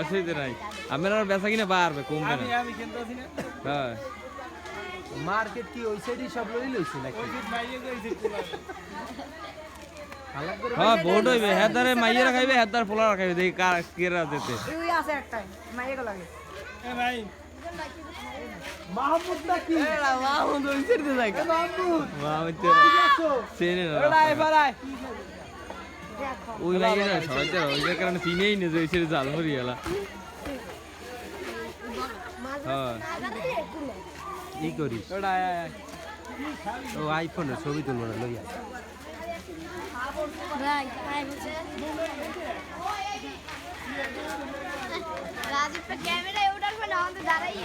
অসুবিধা নাই। আপনার বেচা কিনা বাড়বে কমবে না। আমি কিনতেছি না। হ্যাঁ। মার্কেট কি ওই সাইডে সব লই লইছে নাকি? ওই সাইড বাইরে গইছে হ্যাঁ ভোট হইবে। হেদারে মাইয়েরা খাইবে হেদার পোলারা খাইবে। দেখি কার কেরা যেতে তুই আছে একটা মাইয়ে গো লাগে। এ ভাই। মাহমুদ নাকি মাহমুদ ওই সাইডে যায় মাহমুদ। মা চেনে না। এড়াই বাড়াই ওই মাইয়ে না সবাই তো ওই কারণে চিনেই না যে ওই ছেড়ে জাল মরি গেলা। হ্যাঁ। ই করিস। ও আইফোনের ছবি তুলবো না লইয়া রাজীবটা ক্যামেরায় ওঠার পর আমাদের দাঁড়াই